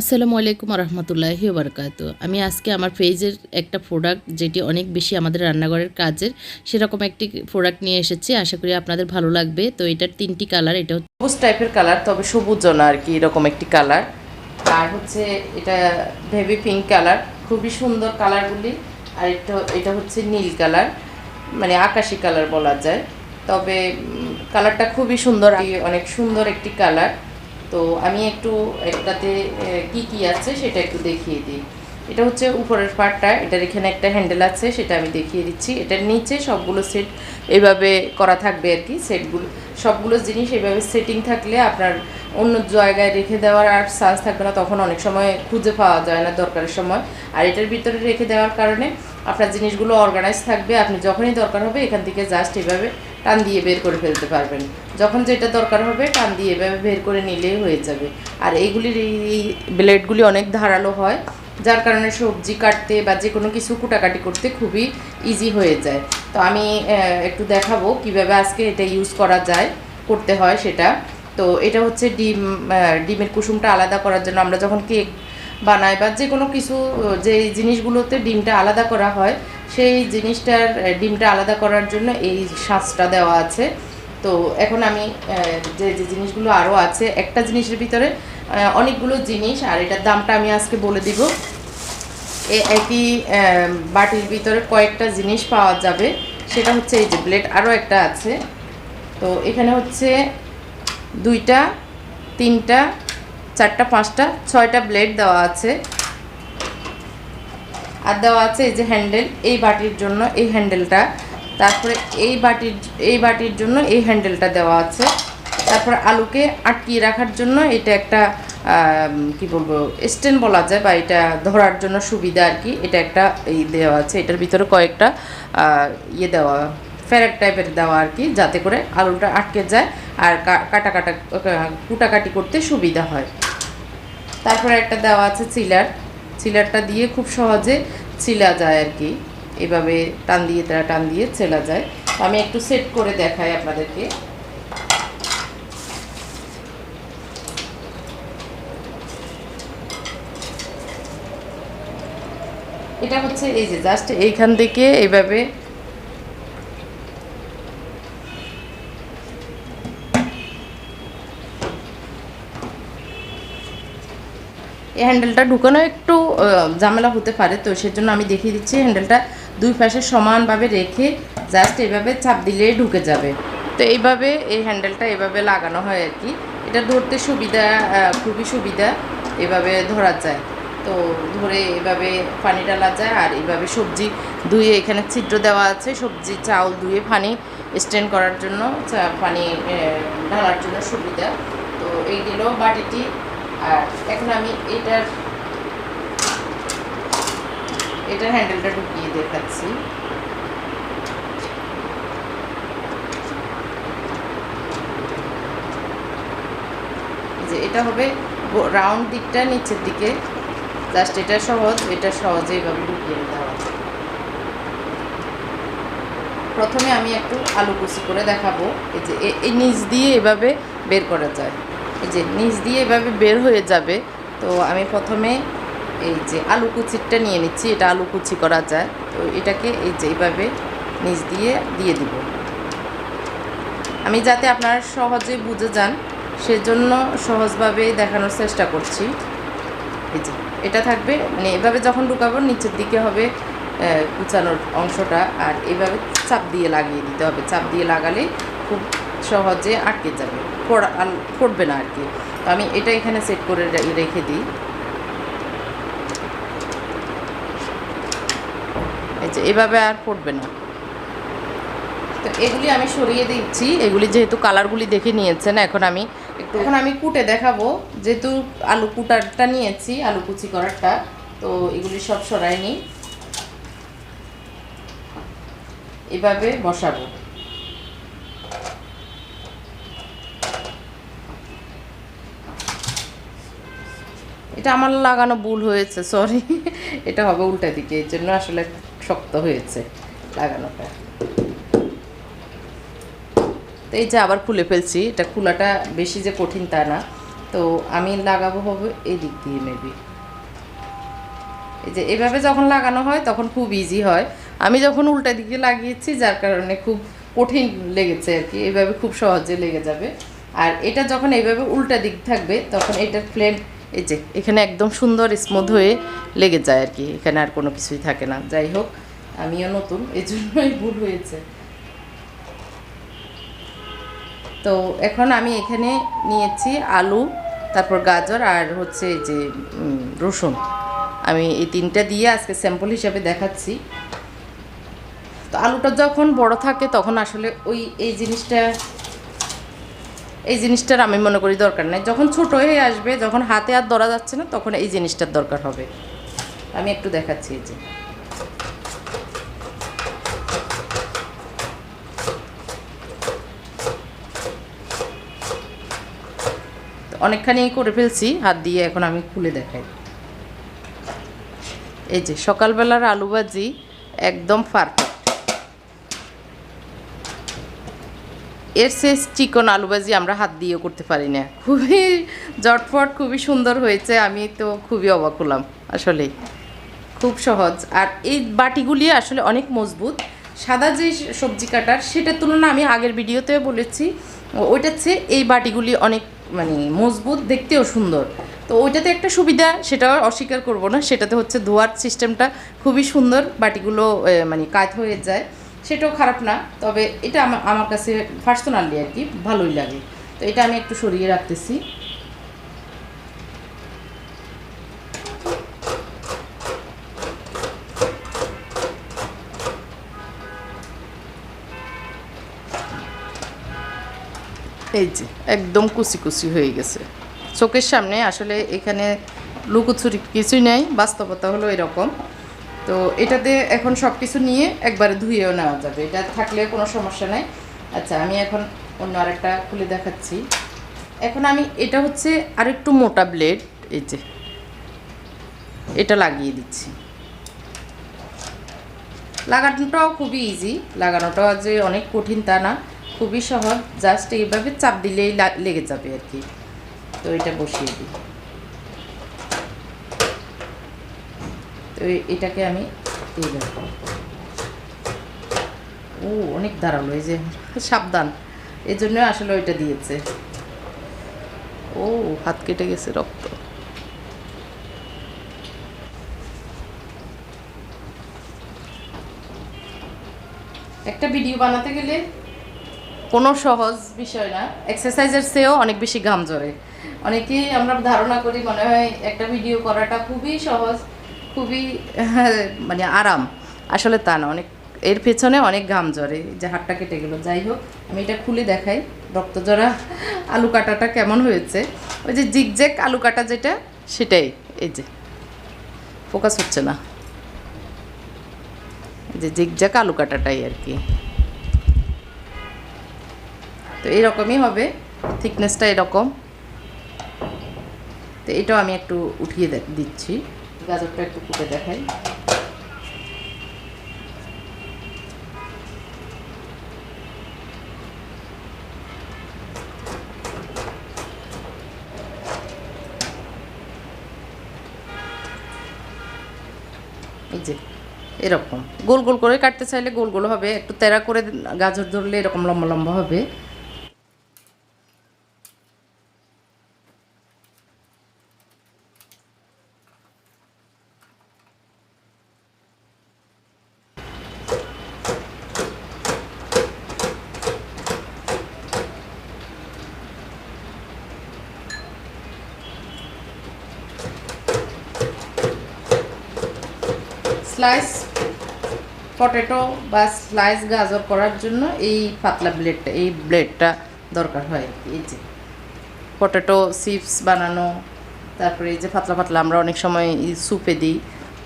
আসসালামু আলাইকুম রহমতুল্লাহি বারকাত আমি আজকে আমার পেজের একটা প্রোডাক্ট যেটি অনেক বেশি আমাদের রান্নাঘরের কাজের, সেরকম একটি প্রোডাক্ট নিয়ে এসেছি। আশা করি আপনাদের ভালো লাগবে। তো এটার তিনটি কালার এটা হচ্ছে সবুজ টাইপের কালার তবে সবুজ না আর কি এরকম একটি কালার আর হচ্ছে এটা ভেবি পিঙ্ক কালার খুবই সুন্দর কালারগুলি আর এটা এটা হচ্ছে নীল কালার মানে আকাশি কালার বলা যায়। তবে কালারটা খুবই সুন্দর, অনেক সুন্দর একটি কালার তো আমি একটু একটাতে কি কি আছে সেটা একটু দেখিয়ে দিই। এটা হচ্ছে উপরের পার্টটা এটার এখানে একটা হ্যান্ডেল আছে, সেটা আমি দেখিয়ে দিচ্ছি। এটার নিচে সবগুলো সেট এভাবে করা থাকবে আর কি সেটগুলো সবগুলো জিনিস এভাবে সেটিং থাকলে আপনার অন্য জায়গায় রেখে দেওয়ার আর চান্স থাকবে না, তখন অনেক সময় খুঁজে পাওয়া যায় না দরকারের সময়। আর এটার ভিতরে রেখে দেওয়ার কারণে আপনার জিনিসগুলো অর্গানাইজ থাকবে, আপনি যখনই দরকার হবে এখান থেকে জাস্ট এভাবে টান দিয়ে বের করে ফেলতে পারবেন। যখন যেটা দরকার হবে টান দিয়ে এভাবে বের করে নিলেই হয়ে যাবে। আর এইগুলির এই ব্লেডগুলি অনেক ধারালো হয়, যার কারণে সবজি কাটতে বা যে কোনো কিছু কুটাকাটি করতে খুবই ইজি হয়ে যায়। তো আমি একটু দেখাবো কীভাবে আজকে এটা ইউজ করা যায়, করতে হয় সেটা। তো এটা হচ্ছে ডিম ডিমের কুসুমটা আলাদা করার জন্য আমরা যখন কেক বানাই বা যে কোনো কিছু যে জিনিসগুলোতে ডিমটা আলাদা করা হয়, সেই জিনিসটার ডিমটা আলাদা করার জন্য এই শাঁসটা দেওয়া আছে। তো এখন আমি যে যে জিনিসগুলো আরও আছে, একটা জিনিসের ভিতরে অনেকগুলো জিনিস, আর এটার দামটা আমি আজকে বলে দিব। একই বাটির ভিতরে কয়েকটা জিনিস পাওয়া যাবে। সেটা হচ্ছে এই যে ব্লেড আরও একটা আছে। তো এখানে হচ্ছে দুইটা, তিনটা চারটা, পাঁচটা, ছয়টা ব্লেড দেওয়া আছে। আর দেওয়া আছে এই যে হ্যান্ডেল এই বাটির জন্য এই হ্যান্ডেলটা তারপরে এই বাটির এই বাটির জন্য এই হ্যান্ডেলটা দেওয়া আছে। তারপর আলুকে আটকিয়ে রাখার জন্য এটা একটা কি বলব স্ট্যান্ড বলা যায় বা এটা ধরার জন্য সুবিধা আর কি। এটা একটা এই দেওয়া আছে। এটার ভিতরে কয়েকটা ইয়ে দেওয়া ফেরাক টাইপের দেওয়া আর কি, যাতে করে আলুটা আটকে যায় আর কাটা কাটা কুটাকাটি করতে সুবিধা হয়। তারপরে একটা দেওয়া আছে চিলার। চিলারটা দিয়ে খুব সহজে চিলা যায় আর কি এভাবে টান দিয়ে তারা টান দিয়ে ছেলা যায়। আমি একটু সেট করে দেখাই আপনাদেরকে। এটা হচ্ছে এই যে জাস্ট এইখান থেকে এইভাবে এই হ্যান্ডেলটা ঢুকানো একটু ঝামেলা হতে পারে, তো সেজন্য আমি দেখিয়ে দিচ্ছি হ্যান্ডেলটা দুই পাশে সমানভাবে রেখে জাস্ট এভাবে চাপ দিলেই ঢুকে যাবে। তো এইভাবে এই হ্যান্ডেলটা এভাবে লাগানো হয় আর কি। এটা ধরতে সুবিধা খুবই সুবিধা, এভাবে ধরা যায়। তো ধরে এভাবে পানি ডালা যায় আর এইভাবে সবজি ধুয়ে এখানে ছিদ্র দেওয়া আছে, সবজি চাউল ধুয়ে পানি স্ট্যান্ড করার জন্য পানি ঢালার জন্য সুবিধা। তো এই দিল বাটিটি। আর এখন আমি এটার এটার হ্যান্ডেলটা ঢুকিয়ে দেখাচ্ছি। যে এটা হবে রাউন্ড দিকটা নিচের দিকে। জাস্ট এটা সহজ, এটা সহজে এইভাবে ঢুকিয়ে নিতে হবে। প্রথমে আমি একটু আলু কুচি করে দেখাবো। এই যে এই নিচ দিয়ে এভাবে বের করা যায়। এই যে নিচ দিয়ে এভাবে বের হয়ে যাবে, তো আমি প্রথমে এই যে আলু কুচিরটা নিয়ে নিচ্ছি, এটা আলু কুচি করা যায়, তো এটাকে এই যে এইভাবে নিচ দিয়ে দিয়ে দিব। আমি যাতে আপনারা সহজে বুঝে যান, সেজন্য সহজভাবে দেখানোর চেষ্টা করছি। এই যে এটা থাকবে মানে এভাবে যখন ঢুকাবো, নিচের দিকে হবে কুচানোর অংশটা, আর এভাবে চাপ দিয়ে লাগিয়ে দিতে হবে। চাপ দিয়ে লাগালে খুব সহজে আটকে যাবে। আল- না আর কি। তো আমি এটা এখানে সেট করে রেখে দিই। যে, এভাবে আর ফুটবে না। তো এগুলি আমি সরিয়ে দিচ্ছি। এগুলি যেহেতু কালারগুলি দেখে নিয়েছেন, এখন আমি একটু, এখন আমি কুটে দেখাবো। যেহেতু আলু কুটারটা নিয়েছি, আলু কুচি করারটা, তো এগুলি সব সরাই নিই। এভাবে বসাবো। এটা আমার লাগানো ভুল হয়েছে সরি এটা হবে উল্টা দিকে এই জন্য আসলে শক্ত হয়েছে লাগানোটা। তো এই যে আবার খুলে ফেলছি, এটা খোলাটা বেশি যে কঠিন তা না। তো আমি লাগাবো হবে এদিক দিয়ে মেবি এই যে এভাবে যখন লাগানো হয়, তখন খুব ইজি হয়। আমি যখন উল্টা দিকে লাগিয়েছি, যার কারণে খুব কঠিন লেগেছে আর কি, এভাবে খুব সহজে লেগে যাবে। আর এটা যখন এইভাবে উল্টা দিক থাকবে, তখন এটার ফ্লেম এই যে, এখানে একদম সুন্দর স্মুথ হয়ে লেগে যায় আর কি, এখানে আর কোনো কিছুই থাকে না। যাই হোক, আমিও নতুন এই জন্যই ভুল হয়েছে। তো এখন আমি এখানে নিয়েছি আলু, তারপর গাজর আর হচ্ছে যে রসুন। আমি এই তিনটা দিয়ে আজকে স্যাম্পল হিসাবে দেখাচ্ছি। তো আলুটা যখন বড় থাকে, তখন আসলে ওই, এই জিনিসটা এই জিনিসটার আমি মনে করি দরকার নেই। যখন ছোট হয়ে আসবে, যখন হাতে আর ধরা যাচ্ছে না, তখন এই জিনিসটার দরকার হবে। আমি একটু দেখাচ্ছি এই যে। অনেকখানি করে ফেলছি, হাত দিয়ে এখন আমি খুলে দেখাই। এই যে, সকালবেলার আলু ভাজি একদম পারফেক্ট এর শেষ চিকন আলু ভাজি আমরা হাত দিয়েও করতে পারি না। খুবই জটফট খুবই সুন্দর হয়েছে। আমি তো খুবই অবাক হলাম আসলেই খুব সহজ। আর এই বাটিগুলি আসলে অনেক মজবুত। সাদা যে সবজি কাটার, সেটার তুলনা আমি আগের ভিডিওতে বলেছি, ওইটার চেয়ে এই বাটিগুলি অনেক মানে মজবুত, দেখতেও সুন্দর। তো ওইটাতে একটা সুবিধা, সেটাও অস্বীকার করব না, সেটাতে হচ্ছে ধোয়ার সিস্টেমটা খুবই সুন্দর, বাটিগুলো মানে কাজ হয়ে যায়। সেটাও খারাপ না, তবে এটা আমার আমার কাছে পার্সোনালি আর কি ভালোই লাগে। তো এটা আমি একটু সরিয়ে রাখতেছি। এই যে, একদম কুচি কুচি হয়ে গেছে। চোখের সামনে আসলে এখানে লুকোচুরি কিছুই নেই, বাস্তবতা হলো এরকম। তো এটাতে এখন সব কিছু নিয়ে একবারে ধুয়েও নেওয়া যাবে। এটা থাকলে কোনো সমস্যা নাই। আচ্ছা আমি এখন অন্য আরেকটা খুলে দেখাচ্ছি। এখন আমি, এটা হচ্ছে আরেকটু মোটা ব্লেড এই যে। এটা লাগিয়ে দিচ্ছি। লাগানোটাও খুবই ইজি লাগানোটাও যে অনেক কঠিন তা না, খুবই সহজ। জাস্ট এইভাবে চাপ দিলেই লেগে যাবে আর কি। তো এটা বসিয়ে দিই। তো এটাকে আমি এইভাবে ও, অনেক দাঁড়াল, এই যে সাবধান। এই জন্য আসলে ওইটা দিয়েছে। ও, হাত কেটে গেছে রক্ত। একটা ভিডিও বানাতে গেলে কোনো সহজ বিষয় না। এক্সারসাইজের চেয়েও অনেক বেশি ঘাম ঝরে। অনেকেই আমরা ধারণা করি মনে হয় একটা ভিডিও করাটা খুবই সহজ। খুবই মানে আরাম। আসলে তা না, অনেক, এর পেছনে অনেক ঘাম ঝরে যে হাতটা কেটে গেলো। যাই হোক, আমি এটা খুলে দেখাই। রক্ত জরা আলু কাটাটা কেমন হয়েছে? ওই যে জিগজ্যাক আলু কাটা যেটা, সেটাই। এই যে ফোকাস হচ্ছে না। যে জিগজ্যাক আলু কাটাটাই আর কি। তো এইরকমই হবে থিকনেসটা এরকম। তো এটাও আমি একটু উঠিয়ে দিচ্ছি। গাজরটা একটু কুটে দেখাই। এই যে, এরকম। গোল গোল করে কাটতে চাইলে গোল গোল হবে। একটু তেরা করে গাজর ধরলে এরকম লম্বা লম্বা হবে। স্লাইস পটেটো বা স্লাইস গাজর করার জন্য এই পাতলা ব্লেডটা এই ব্লেডটা দরকার হয়। এই যে পটেটো চিপস বানানো, তারপরে এই যে পাতলা পাতলা আমরা অনেক সময় স্যুপে দিই,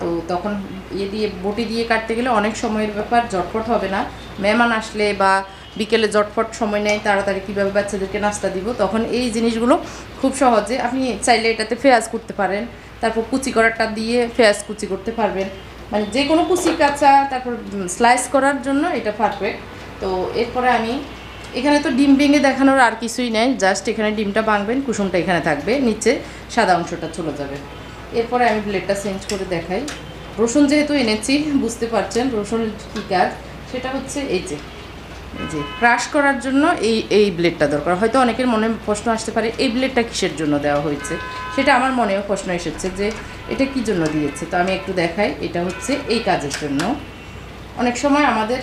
তো তখন ইয়ে দিয়ে, বটি দিয়ে কাটতে গেলে অনেক সময়ের ব্যাপার জটপট হবে না মেহমান আসলে বা বিকেলে জটপট সময় নেয়, তাড়াতাড়ি কীভাবে বাচ্চাদেরকে নাস্তা দিব, তখন এই জিনিসগুলো খুব সহজে আপনি চাইলে এটাতে ফেয়াজ করতে পারেন, তারপর কুচি করাটা দিয়ে ফেয়াজ কুচি করতে পারবেন মানে যে কোনো কুচি কাঁচা, তারপর স্লাইস করার জন্য এটা পারফেক্ট তো এরপরে আমি, এখানে তো ডিম ভেঙে দেখানোর আর কিছুই নেই জাস্ট এখানে ডিমটা ভাঙবেন, কুসুমটা এখানে থাকবে, নিচে সাদা অংশটা চলে যাবে। এরপরে আমি ব্লেডটা চেঞ্জ করে দেখাই। রসুন যেহেতু এনেছি, বুঝতে পারছেন রসুনের কী কাজ? সেটা হচ্ছে এই যে যে ক্রাশ করার জন্য এই এই ব্লেডটা দরকার। হয়তো অনেকের মনে প্রশ্ন আসতে পারে, এই ব্লেডটা কিসের জন্য দেওয়া হয়েছে? সেটা আমার মনেও প্রশ্ন এসেছে যে এটা কি জন্য দিয়েছে? তো আমি একটু দেখাই, এটা হচ্ছে এই কাজের জন্য। অনেক সময় আমাদের,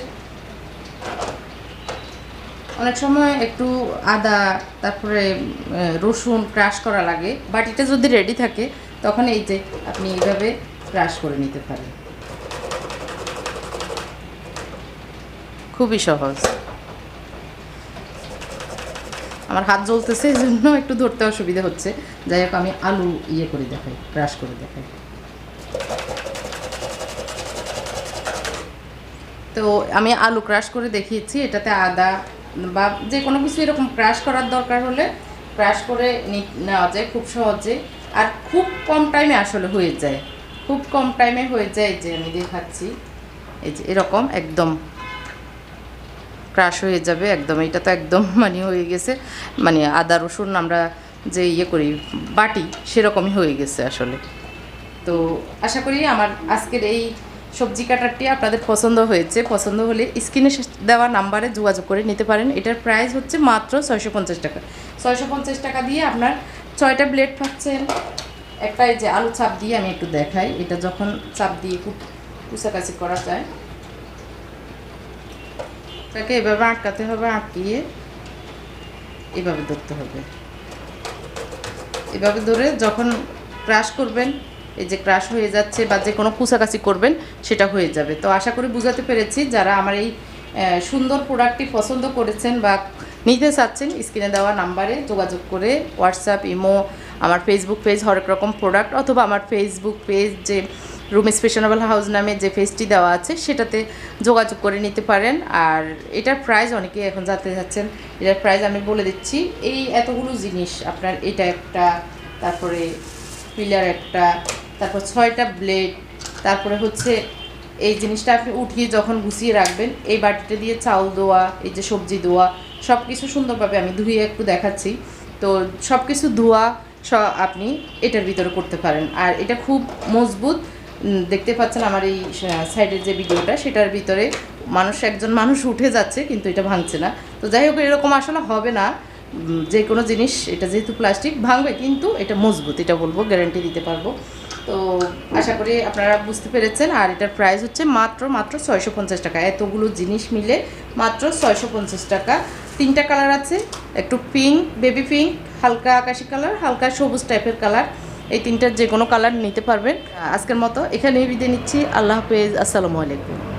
অনেক সময় একটু আদা, তারপরে রসুন ক্রাশ করা লাগে বাটিটা যদি রেডি থাকে, তখন এই যে আপনি এইভাবে ক্রাশ করে নিতে পারেন। খুবই সহজ। আমার হাত জ্বলতেছে, এই জন্য একটু ধরতে অসুবিধা হচ্ছে। যাই হোক, আমি আলু ইয়ে করে দেখাই ক্রাশ করে দেখাই। তো আমি আলু ক্রাশ করে দেখিয়েছি, এটাতে আদা বা যে কোনো কিছু এরকম ক্রাশ করার দরকার হলে ক্রাশ করে নেওয়া যায় খুব সহজে। আর খুব কম টাইমে আসলে হয়ে যায়। খুব কম টাইমে হয়ে যায় যে আমি দেখাচ্ছি। এই যে এরকম একদম। ক্রাশ হয়ে যাবে, একদম। এটা তো একদম মানে হয়ে গেছে। মানে আদা, রসুন আমরা যে ইয়ে করি, বাটি, সেরকমই হয়ে গেছে আসলে। তো আশা করি আমার আজকের এই সবজি কাটারটি আপনাদের পছন্দ হয়েছে। পছন্দ হলে স্ক্রিনে দেওয়া নাম্বারে যোগাযোগ করে নিতে পারেন। এটার প্রাইস হচ্ছে মাত্র ছয়শো পঞ্চাশ টাকা। ছয়শো পঞ্চাশ টাকা দিয়ে আপনার ছয়টা ব্লেড পাচ্ছেন। একটা যে আলু চাপ দিয়ে আমি একটু দেখাই। এটা যখন চাপ দিয়ে খুব কুচাকাচি করা যায় তাকে এভাবে আটকাতে হবে, আটকিয়ে এভাবে ধরতে হবে। এভাবে ধরে যখন ক্রাশ করবেন, এই যে ক্রাশ হয়ে যাচ্ছে বা যে কোনো কুচাকাচি করবেন, সেটা হয়ে যাবে। তো আশা করি বুঝাতে পেরেছি, যারা আমার এই সুন্দর প্রোডাক্টটি পছন্দ করেছেন বা নিতে চাচ্ছেন, স্ক্রিনে দেওয়া নাম্বারে যোগাযোগ করে হোয়াটসঅ্যাপ ইমো আমার ফেসবুক পেজ হরেক রকম প্রোডাক্ট অথবা আমার ফেসবুক পেজ যে রুম স্পেশনেবল হাউস নামে যে পেজটি দেওয়া আছে, সেটাতে যোগাযোগ করে নিতে পারেন। আর এটার প্রাইস অনেকে এখন জানতে চাচ্ছেন, এটার প্রাইস আমি বলে দিচ্ছি, এই এতগুলো জিনিস আপনার এটা একটা, তারপরে পিলার একটা, তারপর ছয়টা ব্লেড তারপরে হচ্ছে এই জিনিসটা আপনি উঠিয়ে যখন গুছিয়ে রাখবেন, এই বাটিটা দিয়ে চাউল দেওয়া এই যে সবজি ধোয়া সব কিছু সুন্দরভাবে আমি ধুয়ে একটু দেখাচ্ছি। তো সব কিছু ধোয়া আপনি এটার ভিতরে করতে পারেন। আর এটা খুব মজবুত দেখতে পাচ্ছেন আমার এই সাইডের যে ভিডিওটা, সেটার ভিতরে মানুষ একজন মানুষ উঠে যাচ্ছে, কিন্তু এটা ভাঙছে না। তো যাই হোক, এরকম আসলে হবে না। যে কোনো জিনিস, এটা যেহেতু প্লাস্টিক ভাঙবে, কিন্তু এটা মজবুত, এটা বলব গ্যারান্টি দিতে পারব। তো আশা করি আপনারা বুঝতে পেরেছেন। আর এটার প্রাইস হচ্ছে মাত্র মাত্র ছয়শো পঞ্চাশ টাকা। এতগুলো জিনিস মিলে মাত্র ছয়শো পঞ্চাশ টাকা। তিনটা কালার আছে, একটু পিঙ্ক বেবি পিঙ্ক হালকা আকাশি কালার হালকা সবুজ টাইপের কালার এই তিনটার যে কোনো কালার নিতে পারবেন। আজকের মতো এখানেই বিদায় নিচ্ছি। আল্লাহ হাফেজ। আসসালামু আলাইকুম।